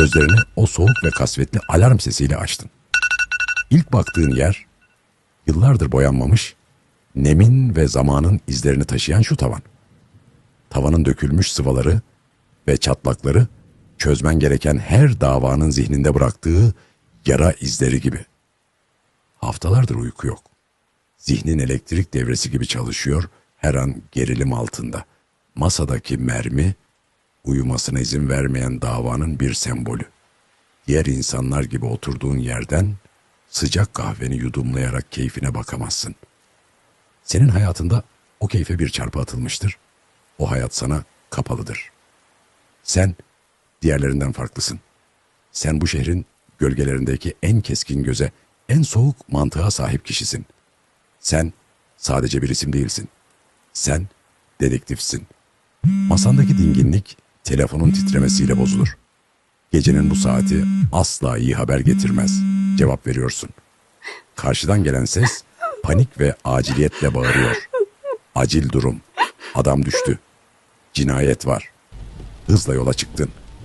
Gözlerini o soğuk ve kasvetli alarm sesiyle açtın. İlk baktığın yer yıllardır boyanmamış, nemin ve zamanın izlerini taşıyan şu tavan. Tavanın dökülmüş sıvaları ve çatlakları çözmen gereken her davanın zihninde bıraktığı yara izleri gibi. Haftalardır uyku yok. Zihnin elektrik devresi gibi çalışıyor her an gerilim altında. Masadaki mermi uyumasına izin vermeyen davanın bir sembolü. Diğer insanlar gibi oturduğun yerden sıcak kahveni yudumlayarak keyfine bakamazsın. Senin hayatında o keyfe bir çarpı atılmıştır. O hayat sana kapalıdır. Sen diğerlerinden farklısın. Sen bu şehrin gölgelerindeki en keskin göze, en soğuk mantığa sahip kişisin. Sen sadece bir isim değilsin. Sen dedektifsin. Masandaki dinginlik telefonun titremesiyle bozulur. Gecenin bu saati asla iyi haber getirmez. Cevap veriyorsun. Karşıdan gelen ses panik ve aciliyetle bağırıyor. Acil durum. Adam düştü. Cinayet var. Hızla yola çıktın.